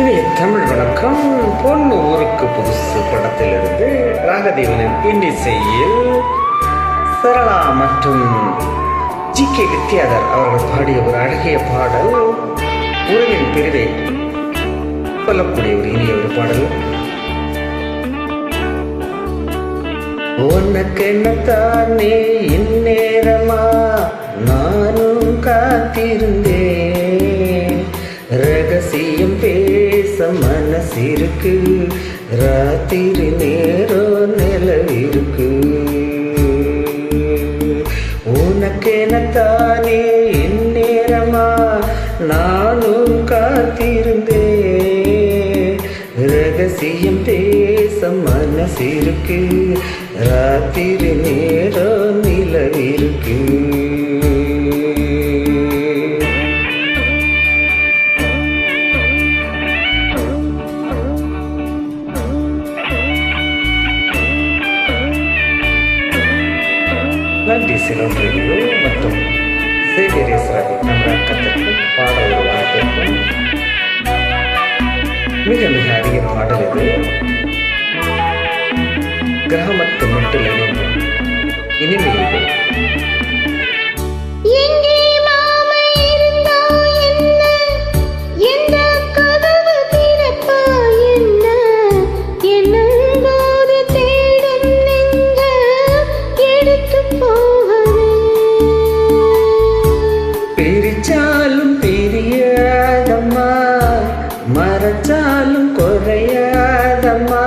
இனி தமிழ் வணக்கம். பொண்ணு ஊருக்கு புதுசு படத்திலிருந்து ராகதேவனின் இன்னிசையில் சரளா மற்றும் ஜி கே வித்யாதர் அவர்கள் பாடிய ஒரு அழகிய பாடல். உறவின் பிரிவை சொல்லக்கூடிய ஒரு இனிய ஒரு பாடல். உனக்கு என்னத்தானே இந்நேரமா நானும் காத்திருந்தேன். மனசிருக்கு ராத்திரி நேரம் நிலவிருக்கு. உனக்கு தானே இந்நேரமா நானும் காத்திருந்தேன். ரகசியம் பேச மனசிருக்கு. ராத்திரி நேரம் நன்றி சிலோன்றியோ மற்றும் சேவியரேஸ்வரதி நம்ம அக்கத்திற்கும் பாடல் வாழ்த்திற்கும் மிக மிக அரிய பாடல் இது. கிராமத்து மட்டில் இணைந்தும் இனிமை இது நாளும் குறையாதம்மா.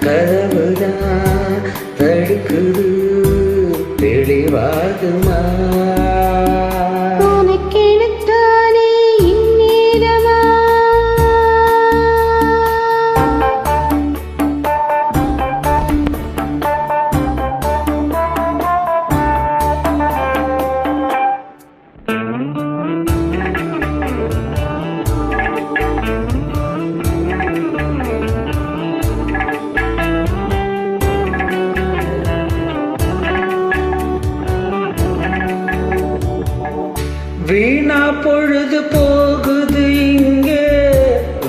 கதவுதான் தடுக்குது தெளிவாகுமா? வீணா பொழுது போகுது இங்கே.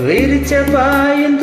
விரிச்ச பாய்ந்து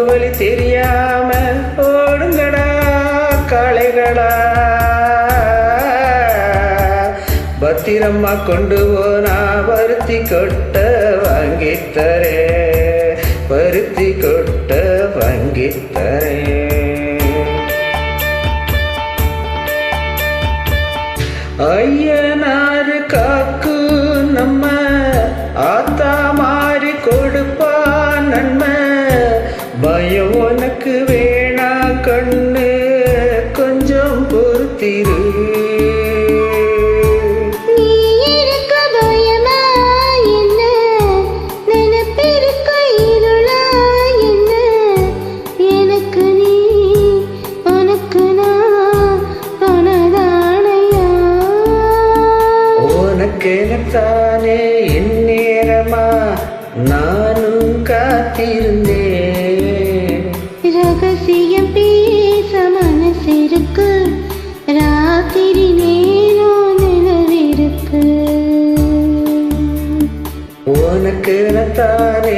உடம்பு வலி தெரியாம ஓடுங்கடா காளைகளா. பத்திரமா கொண்டு போனா பருத்தி கொட்ட வாங்கித்தரே பருத்தி கொட்ட வாங்கித்தரே எனக்கு தானே